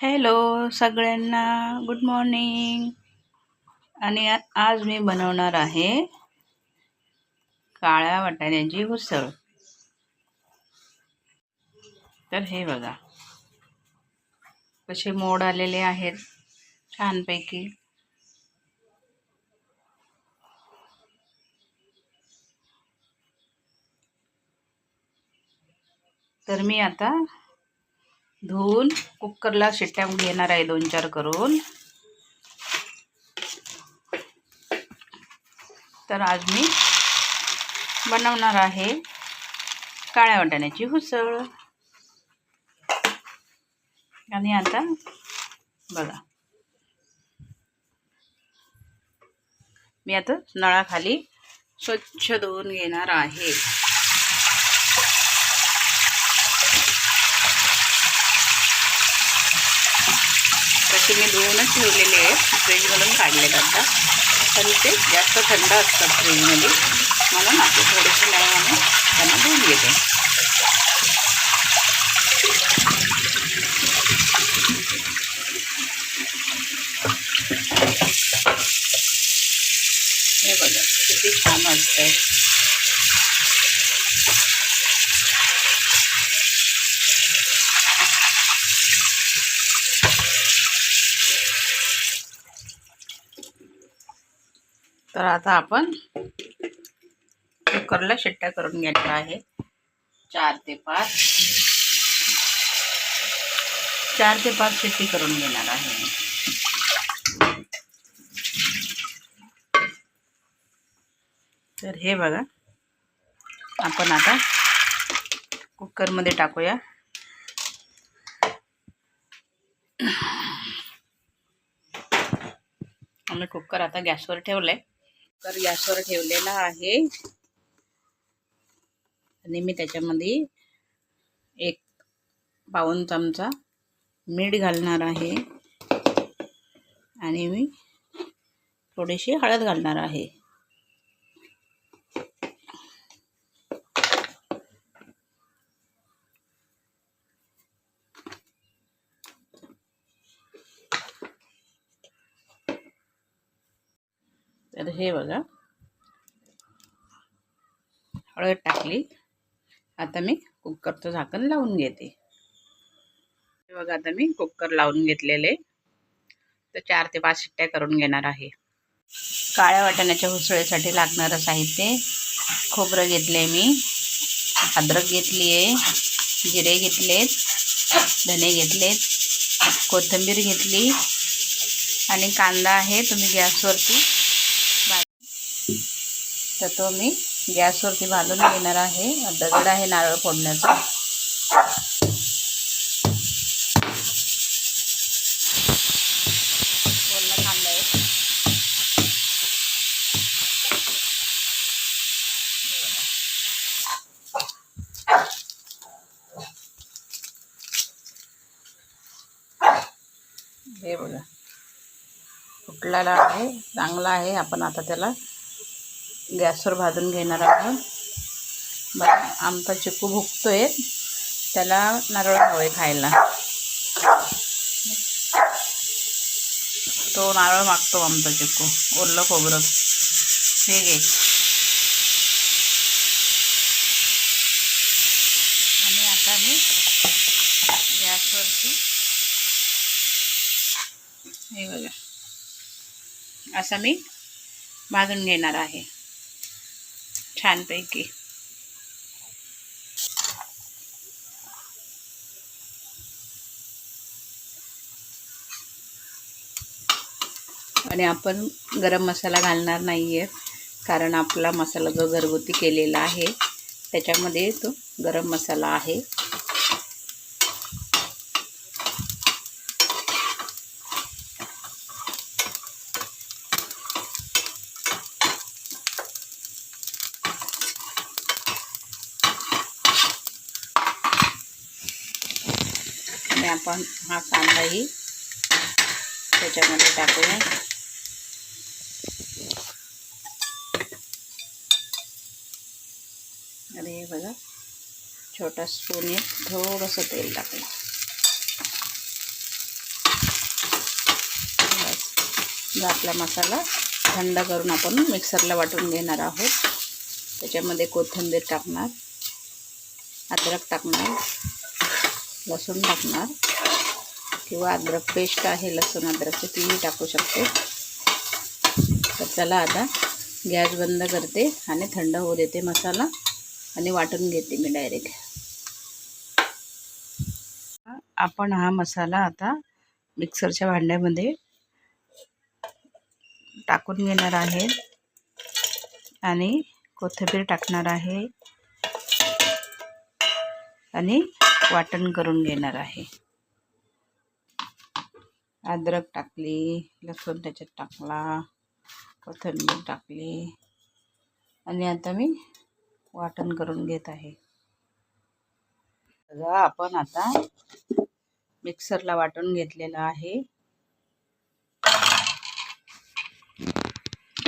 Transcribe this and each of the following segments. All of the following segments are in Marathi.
हॅलो सगळ्यांना गुड मॉर्निंग. आणि आज मी बनवणार आहे काळ्या वाटाण्याची उसळ. तर हे बघा. कसे मोड आलेले आहेत छानपैकी. तर मी आता धुवून कुकरला शिट्ट्या घेणार आहे दोन चार करून. तर आज मी बनवणार आहे काळ्या वाटाण्याची उसळ. आणि आता बघा. मी आता नळाखाली स्वच्छ धुवून घेणार आहे. ते मी धुवूनच ठेवलेले आहेत. फ्रीजमधून काढलेत आता. पण ते जास्त थंड असतात फ्रीजमध्ये म्हणून असे थोडेसे नळाने त्यांना धुवून घेते. हे बघा किती छान असतं तर आता आपण कुकरला शिट्ट्या करून घ्यायच्या आहे. चार ते पाच. चार ते पाच शिट्टी करून घेणार आहे तर हे बघा. आपण आता कुकरमध्ये टाकूया. आम्ही कुकर आता गॅसवर ठेवलं आहे कुकर गॅसवर ठेवलेला आहे. आणि मी त्याच्यामध्ये एक पाऊन चमचा मीठ घालणार आहे. आणि मी थोडीशी हळद घालणार आहे तर हे बघा. हळद टाकली. आता मी कुकरचं झाकण लावून घेते. हे बघा आता मी कुकर लावून घेतलेले. तर चार ते पाच शिट्ट्या करून घेणार आहे. काळ्या वाटाण्याच्या उसळीसाठी लागणारं साहित्य खोबरं घेतले मी अद्रक घेतली आहे जिरे घेतलेत धने घेतलेत कोथिंबीर घेतली आणि कांदा आहे तुम्ही गॅसवरती तर तो मी गॅसवरती भाजून घेणार आहे. दगड आहे नारळ फोडण्याचा. हे बघा. फुटलेला आहे चांगला आहे. आपण आता त्याला गॅसवर भाजून घेणार आहोत. बरं आमचा चिकू भुकतोय. त्याला नारळ हवे खायला. तो नारळ मागतो आमचा चिकू. ओरलं खोबरं. हे घे. आणि आता मी गॅसवरती हे बघा. असं मी भाजून घेणार आहे. छानपैकी. आणि आपण गरम मसाला घालणार नाही आहे कारण आपला मसाला जो घरगुती केलेला आहे त्याच्यामध्ये तो गरम मसाला आहे. आणि आपण हा कांदाही त्याच्यामध्ये टाकूया. अरे बघा छोटा स्पून येत थोडंसं तेल टाकलं आपला मसाला थंड करून आपण मिक्सरला वाटून घेणार आहोत. त्याच्यामध्ये कोथिंबीर टाकणार अद्रक टाकणार. लसूण टाकणार. किंवा अद्रक पेस्ट आहे लसूण अद्रकची तीही टाकू शकते. तर चला आता गॅस बंद करते आणि थंड होऊ देते मसाला आणि वाटून घेते मी डायरेक्ट. आपण हा मसाला आता मिक्सरच्या भांड्यामध्ये टाकून घेणार आहे. आणि कोथिंबीर टाकणार आहे. आणि वाटण करून घेणार आहे. अद्रक टाकली लसूण त्याच्यात टाकला कोथिंबीर टाकली आणि आता मी वाटण करून घेत आहे. बघा आपण आता मिक्सरला वाटून घेतलेलं आहे.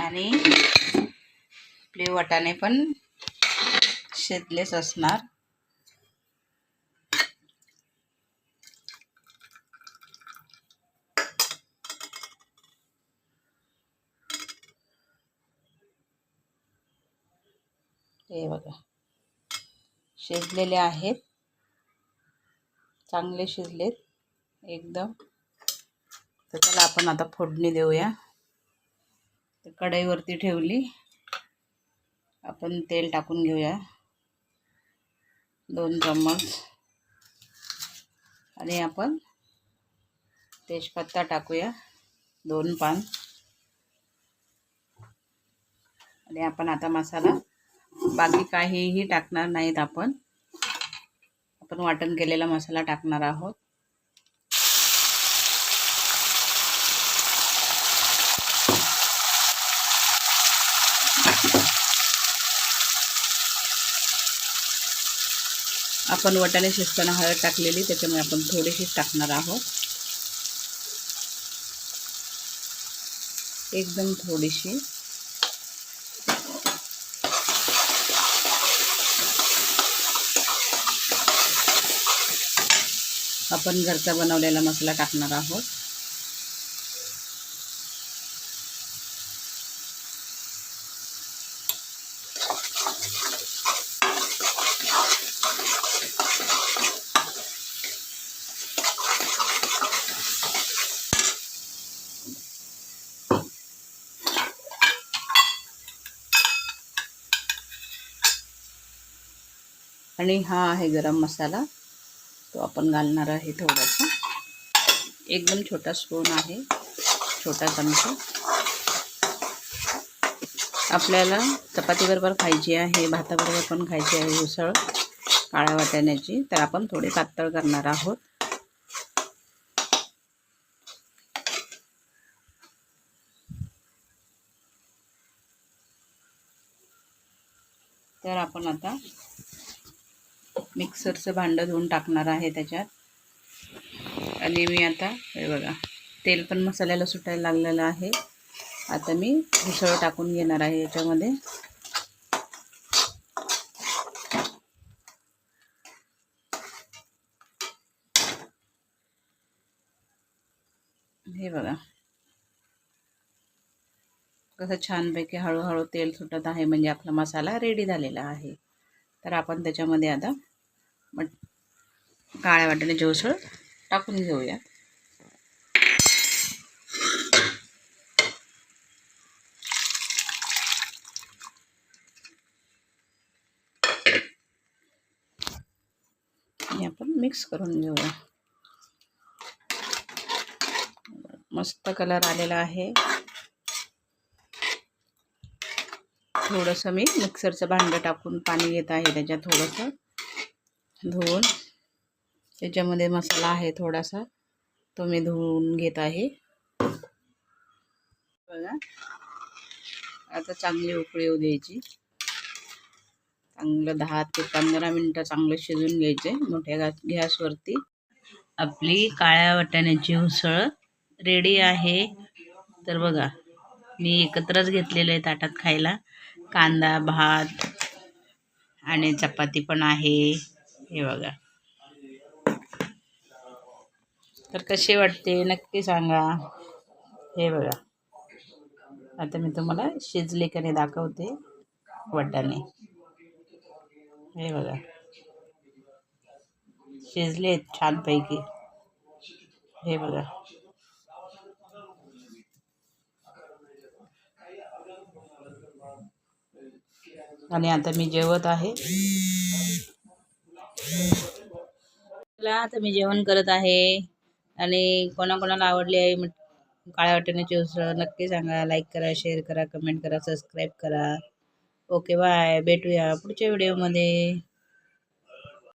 आणि आपले वाटाणे पण शेतलेच असणार. हे बघा. शिजलेले आहेत. चांगले शिजलेत एकदम. तर त्याला आपण आता फोडणी देऊया. तर कढईवरती ठेवली. आपण तेल टाकून घेऊया. दोन चम्मच. आणि आपण तेजपत्ता टाकूया. दोन पान. आणि आपण आता मसाला बाकी काहीही टाकणार नाहीत आपण. आपण वाटण केलेला मसाला टाकणार आहोत. आपण वटाणे शिजताना हळद टाकलेली त्याच्यामुळे आपण थोडीशीच टाकणार आहोत. एकदम थोडीशी. आपण घरचा बनवलेला मसाला टाकणार आहोत. आणि हा आहे गरम मसाला. तो आपण घालणार आहे थोडासा. एकदम छोटा स्पून आहे. छोटा चमचा. आपल्याला चपातीबरोबर खायची आहे भाताबरोबर पण खायची आहे उसळ काळ्या वाटाण्याची. तर आपण थोडी पातळ करणार आहोत. तर आपण आता मिक्सरचं भांडं धुवून टाकणार आहे त्याच्यात. आणि मी आता हे बघा तेल पण मसाल्याला सुटायला लागलेलं आहे. आता मी मिसळ टाकून घेणार आहे याच्यामध्ये. हे बघा. कसं छानपैकी हळूहळू तेल सुटत आहे म्हणजे आपला मसाला रेडी झालेला आहे. तर आपण त्याच्यामध्ये आता मग काळ्या वाट्याने उसळ टाकून घेऊया. आपण मिक्स करून घेऊया. मस्त कलर आलेला आहे. थोडंसं मी मिक्सरचं भांडं टाकून पाणी घेत आहे त्याच्यात थोडंसं. धुवून. त्याच्यामध्ये मसाला आहे थोडासा. तो मी धुवून घेत आहे. बघा. आता चांगली उकळी येऊ द्यायची. चांगलं दहा ते पंधरा मिनटं चांगलं शिजून घ्यायचे मोठ्या गॅस गॅसवरती. आपली काळ्या वाटाण्याची उसळ रेडी आहे. तर बघा मी एकत्रच घेतलेलं आहे ताटात खायला. कांदा भात आणि चपाती पण आहे. हे बघा. तर कशी वाटते नक्की सांगा. हे बघा. आता मी तुम्हाला शिजले कने दाखवते वड्डाने हे बघा. शिजले छानपैकी. हे बघा. आणि आता मी जेवत आहे. आता मी जेवण करत आहे. आणि कोणाकोणाला आवडली आहे काळ्या वाटण्याची उसळ नक्की सांगा. लाईक करा शेअर करा कमेंट करा सबस्क्राईब करा. ओके बाय भेटूया पुढच्या व्हिडिओमध्ये